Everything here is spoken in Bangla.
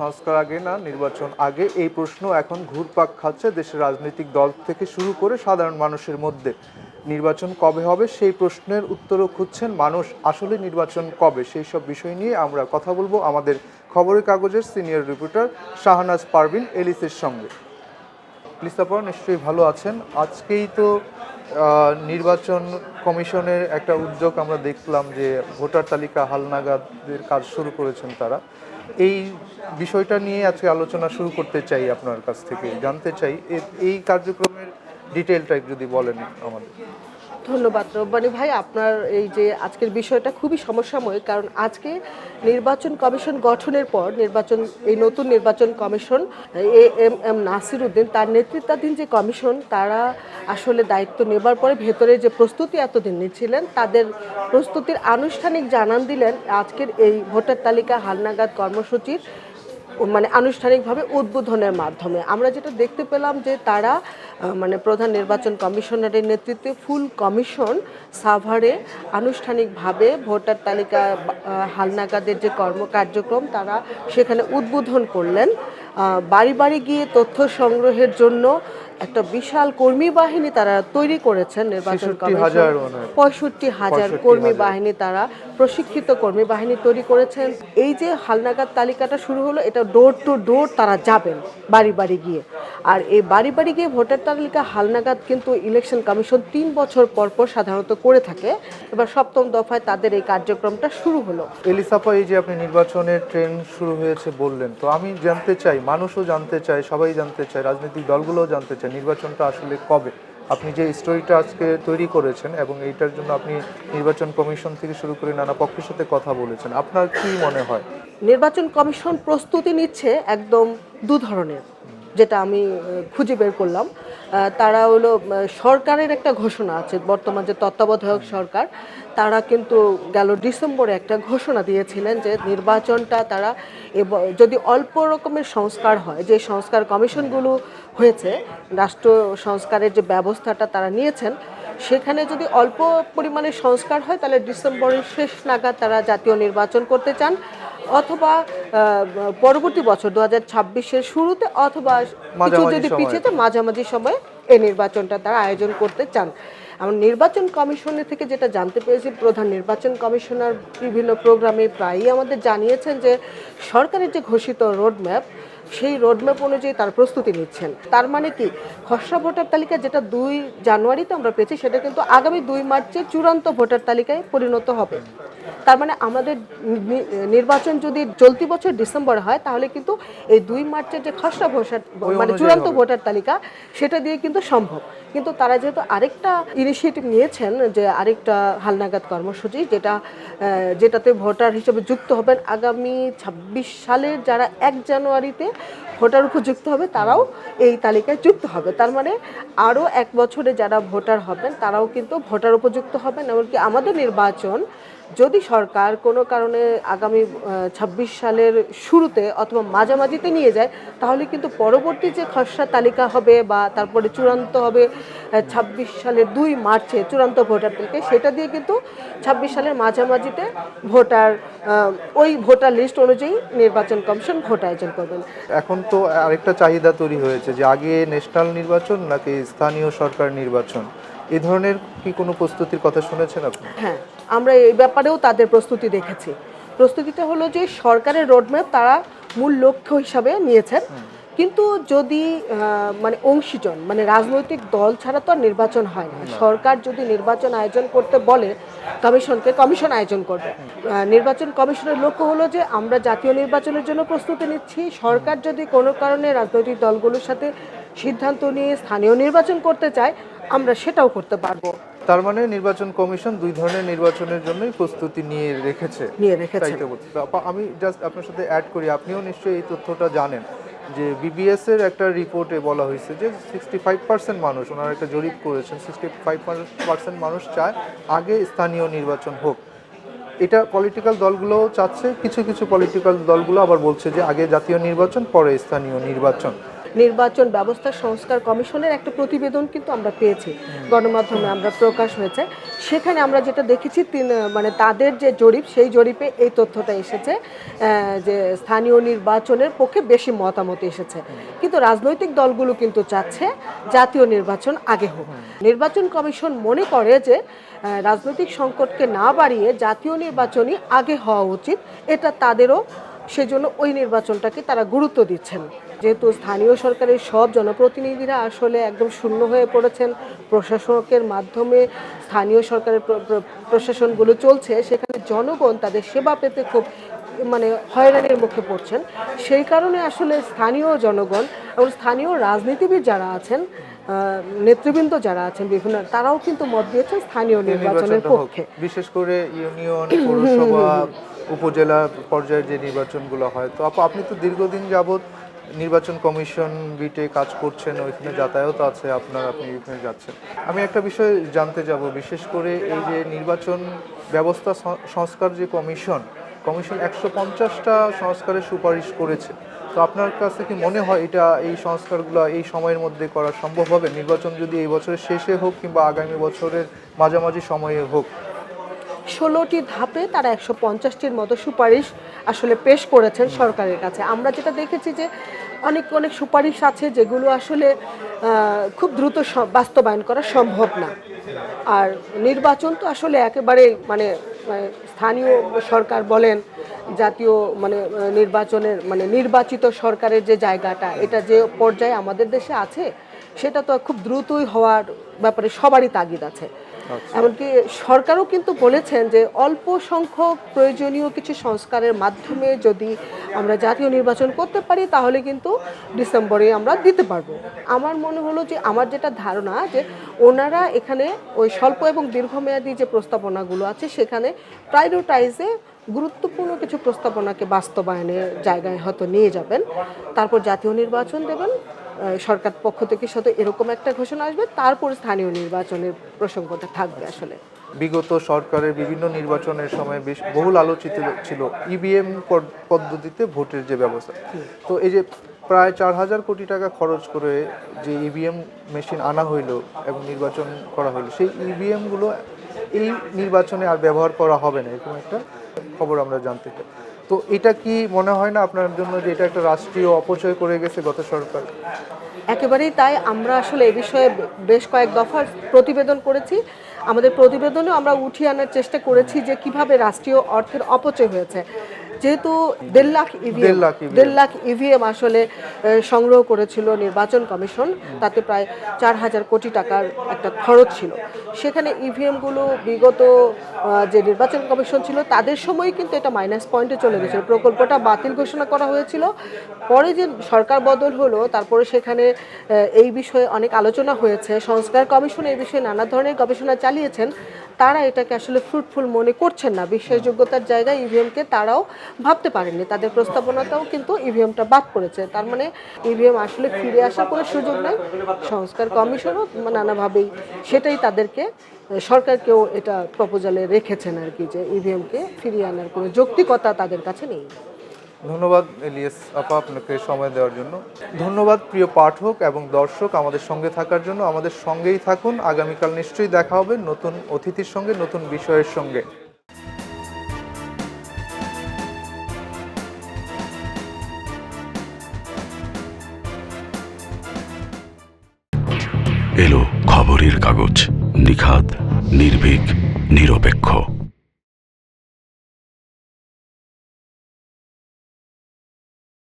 সংস্কার আগে না, নির্বাচন আগে, এই প্রশ্ন এখন ঘুরপাক খাচ্ছে দেশের রাজনৈতিক দল থেকে শুরু করে সাধারণ মানুষের মধ্যে। নির্বাচন কবে হবে সেই প্রশ্নের উত্তরও খুঁজছেন মানুষ। আসলে নির্বাচন কবে সেই সব বিষয় নিয়ে আমরা কথা বলব আমাদের খবরের কাগজের সিনিয়র রিপোর্টার শাহনাজ পারভিন এলিসের সঙ্গে। লিসাপা নিশ্চয়ই ভালো আছেন। আজকেই তো নির্বাচন কমিশনের একটা উদ্যোগ আমরা দেখলাম যে ভোটার তালিকা হালনাগাদের কাজ শুরু করেছেন তারা। এই বিষয়টা নিয়ে আজকে আলোচনা শুরু করতে চাই আপনার কাছ থেকে, জানতে চাই। এই কার্যক্রমের ডিটেলটা যদি বলেন আমাদের। ধন্যবাদ রব্বানি ভাই। আপনার এই যে আজকের বিষয়টা খুবই সমস্যাময় কারণ আজকে নির্বাচন কমিশন গঠনের পর নির্বাচন, এই নতুন নির্বাচন commission, A M M Nasir Uddin তার নেতৃত্বাধীন যে কমিশন, তারা আসলে দায়িত্ব নেবার পরে ভেতরে যে প্রস্তুতি এতদিন নিচ্ছিলেন, তাদের প্রস্তুতির আনুষ্ঠানিক জানান দিলেন আজকের এই ভোটার তালিকা হালনাগাদ কর্মসূচির মানে আনুষ্ঠানিকভাবে উদ্বোধনের মাধ্যমে। আমরা যেটা দেখতে পেলাম যে তারা মানে প্রধান নির্বাচন কমিশনারের নেতৃত্বে ফুল কমিশন সাভারে আনুষ্ঠানিকভাবে ভোটার তালিকা হালনাগাদের যে কর্মকার্যক্রম তারা সেখানে উদ্বোধন করলেন। বাড়ি বাড়ি গিয়ে তথ্য সংগ্রহের জন্য একটা বিশাল কর্মী বাহিনী তারা তৈরি করেছেন নির্বাচন 65 হাজার হয়। পঁয়ষট্টি হাজার কর্মী বাহিনী তারা প্রশিক্ষিত কর্মী বাহিনী তৈরি করেছেন। এই যে হালনাগাদ তালিকাটা শুরু হলো এটা ডোর টু ডোর তারা যাবেন বাড়ি বাড়ি গিয়ে। আর এই বাড়ি বাড়ি গিয়ে ভোটার তালিকা হালনাগাদ কিন্তু ইলেকশন কমিশন তিন বছর পর পর সাধারণত করে থাকে। এবার সপ্তম দফায় তাদের এই কার্যক্রমটা শুরু হলো। এলিসাপা এই যে আপনি নির্বাচনের ট্রেন শুরু হয়েছে বললেন তো আমি জানতে চাই মানুষও জানতে চায় সবাই জানতে চায় রাজনৈতিক দলগুলোও জানতে চায় নির্বাচনটা আসলে কবে? আপনি যে স্টোরিটা আজকে তৈরি করেছেন এবং এইটার জন্য আপনি নির্বাচন কমিশন থেকে শুরু করে নানা পক্ষের সাথে কথা বলেছেন, আপনার কি মনে হয়? নির্বাচন কমিশন প্রস্তুতি নিচ্ছে একদম দু ধরনের। যেটা আমি খুঁজে বের করলাম। তারা হলো সরকারের একটা ঘোষণা আছে, বর্তমান যে তত্ত্বাবধায়ক সরকার, তারা কিন্তু গেল ডিসেম্বরে একটা ঘোষণা দিয়েছিলেন যে নির্বাচনটা তারা যদি অল্প রকমের সংস্কার হয়, যে সংস্কার কমিশনগুলো হয়েছে, রাষ্ট্র সংস্কারের যে ব্যবস্থাটা তারা নিয়েছেন, সেখানে যদি অল্প পরিমাণে সংস্কার হয়, তাহলে ডিসেম্বরের শেষ নাগাদ তারা জাতীয় নির্বাচন করতে চান। অথবা পরবর্তী বছর দু হাজার ছাব্বিশের শুরুতে অথবা কিছু যদি। পিছিয়ে মাঝামাঝি সময়ে এই নির্বাচনটা তারা আয়োজন করতে চান এবং নির্বাচন কমিশনের থেকে যেটা জানতে পেরেছি প্রধান নির্বাচন কমিশনার বিভিন্ন প্রোগ্রামে প্রায়ই আমাদের জানিয়েছেন যে সরকারের যে ঘোষিত রোডম্যাপ সেই রোডম্যাপ অনুযায়ী তার প্রস্তুতি নিচ্ছেন। তার মানে কি? খসড়া ভোটার তালিকা যেটা দুই জানুয়ারিতে আমরা পেয়েছি সেটা কিন্তু আগামী দুই মার্চে চূড়ান্ত ভোটার তালিকায় পরিণত হবে। তার মানে আমাদের নির্বাচন যদি চলতি বছর ডিসেম্বর হয় তাহলে কিন্তু এই দুই মার্চের যে খসড়া ভোটার মানে চূড়ান্ত ভোটার তালিকা সেটা দিয়ে কিন্তু সম্ভব। কিন্তু তারা যেহেতু আরেকটা ইনিশিয়েটিভ নিয়েছেন যে আরেকটা হালনাগাদ কর্মসূচি যেটা যেটাতে ভোটার হিসেবে যুক্ত হবেন আগামী ছাব্বিশ সালের যারা এক জানুয়ারিতে ভোটার উপযুক্ত হবে, তারাও এই তালিকায় যুক্ত হবে। তার মানে আরও এক বছরে যারা ভোটার হবেন, তারাও কিন্তু ভোটার উপযুক্ত হবেন, এমনকি আমাদের নির্বাচন যদি সরকার কোনো কারণে আগামী ছাব্বিশ সালের শুরুতে অথবা মাঝামাঝিতে নিয়ে যায়, তাহলে কিন্তু পরবর্তী যে খসড়া তালিকা হবে বা তারপরে চূড়ান্ত হবে ছাব্বিশ সালের দুই মার্চে চূড়ান্ত ভোটার তালিকা, সেটা দিয়ে কিন্তু ছাব্বিশ সালের মাঝামাঝিতে ভোটার ওই ভোটার লিস্ট অনুযায়ী নির্বাচন কমিশন ভোট আয়োজন করবেন। এখন তো আরেকটা চাহিদা তৈরি হয়েছে যে আগে ন্যাশনাল নির্বাচন নাকি স্থানীয় সরকার নির্বাচন? এই ধরনের কি কোনো প্রস্তুতির কথা শুনেছেন আপনি? হ্যাঁ আমরা এই ব্যাপারেও তাদের প্রস্তুতি দেখেছি। প্রস্তুতিটা হলো যে সরকারের রোডম্যাপ তারা মূল লক্ষ্য হিসাবে নিয়েছেন। কিন্তু যদি মানে অংশীজন মানে রাজনৈতিক দল ছাড়া তো আর নির্বাচন হয় না। সরকার যদি নির্বাচন আয়োজন করতে বলে কমিশনকে কমিশন আয়োজন করবে। নির্বাচন কমিশনের লক্ষ্য হলো যে আমরা জাতীয় নির্বাচনের জন্য প্রস্তুতি নিচ্ছি। সরকার যদি কোনো কারণে রাজনৈতিক দলগুলোর সাথে সিদ্ধান্ত নিয়ে স্থানীয় নির্বাচন করতে চায় আমরা সেটাও করতে পারব। তার মানে নির্বাচন কমিশন দুই ধরনের নির্বাচনের জন্যই প্রস্তুতি নিয়ে রেখেছে। নিয়ে রেখেছে। আমি জাস্ট আপনার সাথে অ্যাড করি আপনিও নিশ্চয়ই এই তথ্যটা জানেন যে বিবিএস এর একটা রিপোর্টে বলা হয়েছে যে সিক্সটি ফাইভ পার্সেন্ট মানুষ ওনারা একটা জরিপ করেছেন সিক্সটি ফাইভ পার্সেন্ট মানুষ চায় আগে স্থানীয় নির্বাচন হোক। এটা পলিটিক্যাল দলগুলোও চাচ্ছে কিছু কিছু পলিটিক্যাল দলগুলো আবার বলছে যে আগে জাতীয় নির্বাচন পরে স্থানীয় নির্বাচন। নির্বাচন ব্যবস্থা সংস্কার কমিশনের একটা প্রতিবেদন কিন্তু আমরা পেয়েছি। গণমাধ্যমে আমরা প্রকাশ হয়েছে। সেখানে আমরা যেটা দেখেছি, তিন মানে তাদের যে জরিপ, সেই জরিপে এই তথ্যটা এসেছে যে স্থানীয় নির্বাচনের পক্ষে বেশি মতামত এসেছে। কিন্তু রাজনৈতিক দলগুলো কিন্তু চাচ্ছে জাতীয় নির্বাচন আগে হোক। নির্বাচন কমিশন মনে করে যে রাজনৈতিক সংকটকে না বাড়িয়ে জাতীয় নির্বাচনই আগে হওয়া উচিত। এটা তাদেরও, সেজন্য ওই নির্বাচনটাকে তারা গুরুত্ব দিচ্ছেন। যেহেতু স্থানীয় সরকারের সব জনপ্রতিনিধিরা আসলে একদম শূন্য হয়ে পড়েছেন প্রশাসকের মাধ্যমে স্থানীয় সরকারের প্র- প্র- প্রশাসনগুলো চলছে সেখানে জনগণ তাদের সেবা পেতে খুব মানে হয়রানির মুখে পড়ছেন। সেই কারণে আসলে স্থানীয় জনগণ এবং স্থানীয় রাজনীতিবিদ যারা আছেন নেতৃবৃন্দ যারা আছেন বিভিন্ন তারাও কিন্তু মত দিয়েছেন স্থানীয় নির্বাচনের পক্ষে। বিশেষ করে ইউনিয়ন পৌরসভা উপজেলা পর্যায়ের যে নির্বাচনগুলো হয় তো আপু আপনি তো দীর্ঘদিন যাবত নির্বাচন কমিশন বিটে কাজ করছেন, ওইখানে যাতায়াত আছে, আপনার, আপনি ওইখানে যাচ্ছেন। আমি একটা বিষয় জানতে যাব, বিশেষ করে এই যে নির্বাচন ব্যবস্থা সংস্কার যে কমিশন কমিশন একশো পঞ্চাশটা সংস্কারের সুপারিশ করেছে। তো আপনার কাছে কি মনে হয় এটা, এই সংস্কারগুলো এই সময়ের মধ্যে করা সম্ভব হবে? নির্বাচন যদি এই বছরের শেষে হোক কিংবা আগামী বছরের মাঝামাঝি সময়ে হোক। ষোলোটি ধাপে তারা একশো পঞ্চাশটির মতো সুপারিশ আসলে পেশ করেছেন সরকারের কাছে। আমরা যেটা দেখেছি যে অনেক অনেক সুপারিশ আছে যেগুলো আসলে খুব দ্রুত বাস্তবায়ন করা সম্ভব না। আর নির্বাচন তো আসলে একেবারে মানে মানে স্থানীয় সরকার বলেন, জাতীয় মানে নির্বাচনের মানে নির্বাচিত সরকারের যে জায়গাটা, এটা যে পর্যায়ে আমাদের দেশে আছে, সেটা তো খুব দ্রুতই হওয়ার ব্যাপারে সবারই তাগিদ আছে। এমনকি সরকারও কিন্তু বলেছেন যে অল্প সংখ্যক প্রয়োজনীয় কিছু সংস্কারের মাধ্যমে যদি আমরা জাতীয় নির্বাচন করতে পারি, তাহলে কিন্তু ডিসেম্বরে আমরা দিতে পারব। আমার মনে হলো যে আমার যেটা ধারণা যে ওনারা এখানে ওই স্বল্প এবং দীর্ঘমেয়াদী যে প্রস্তাবনাগুলো আছে, সেখানে প্রায়োরিটাইজে গুরুত্বপূর্ণ কিছু প্রস্তাবনাকে বাস্তবায়নের জায়গায় হয়তো নিয়ে যাবেন। তারপর জাতীয় নির্বাচন দেবেন। সরকার পক্ষ থেকে সাথে এরকম একটা ঘোষণা আসবে, তারপর স্থানীয় নির্বাচনের প্রসঙ্গটা থাকবে আসলে। বিগত সরকারের বিভিন্ন নির্বাচনের সময় বেশ বহুল আলোচিত ছিল ইভিএম পদ্ধতিতে ভোটের যে ব্যবস্থা। তো এই যে প্রায় চার হাজার কোটি টাকা খরচ করে যে ইভিএম মেশিন আনা হইল এবং নির্বাচন করা হলো সেই ইভিএমগুলো এই নির্বাচনে আর ব্যবহার করা হবে না, এরকম একটা খবর আমরা জানতে চাই। তো এটা কি মনে হয় না আপনার জন্য যে এটা একটা রাষ্ট্রীয় অপচয় করে গেছে গত সরকার? একেবারেই তাই। আমরা আসলে এ বিষয়ে বেশ কয়েক দফার প্রতিবেদন করেছি। আমাদের প্রতিবেদনেও আমরা উঠিয়ে আনার চেষ্টা করেছি যে কীভাবে রাষ্ট্রীয় অর্থের অপচয় হয়েছে। যেহেতু দেড় লাখ ইভিএম দেড় লাখ EVM দেড় লাখ ইভিএম আসলে সংগ্রহ করেছিল নির্বাচন কমিশন। তাতে প্রায় চার হাজার কোটি টাকার একটা খরচ ছিল। সেখানে ইভিএমগুলো বিগত যে নির্বাচন কমিশন ছিল তাদের সময় কিন্তু এটা মাইনাস পয়েন্টে চলে গেছিল প্রকল্পটা বাতিল ঘোষণা করা হয়েছিল। পরে যে সরকার বদল হলো তারপরে সেখানে এই বিষয়ে অনেক আলোচনা হয়েছে। সংস্কার কমিশন এই বিষয়ে নানা ধরনের গবেষণা চালিয়েছেন। তারা এটাকে আসলে ফ্রুটফুল মনে করছেন না। বিশ্বাসযোগ্যতার জায়গায় ইভিএমকে তারাও ভাবতে পারেননি। তাদের প্রস্তাবনাটাও কিন্তু ইভিএমটা বাদ করেছে তার মানে ইভিএম আসলে ফিরে আসার কোনো সুযোগ নেই। সংস্কার কমিশনও নানাভাবেই সেটাই তাদেরকে, সরকারকেও এটা প্রপোজালে রেখেছেন আর কি যে ইভিএমকে ফিরিয়ে আনার কোনো যৌক্তিকতা তাদের কাছে নেই। ধন্যবাদ এলিয়াস আপা আপনাকে সময় দেওয়ার জন্য। ধন্যবাদ প্রিয় পাঠক এবং দর্শক আমাদের সঙ্গে থাকার জন্য। আমাদের সঙ্গেই থাকুন। আগামীকাল নিশ্চয়ই দেখা হবে নতুন অতিথির সঙ্গে, নতুন বিষয়ের সঙ্গে। এলো খবরের কাগজ নিখাত নির্ভীক, নিরপেক্ষ।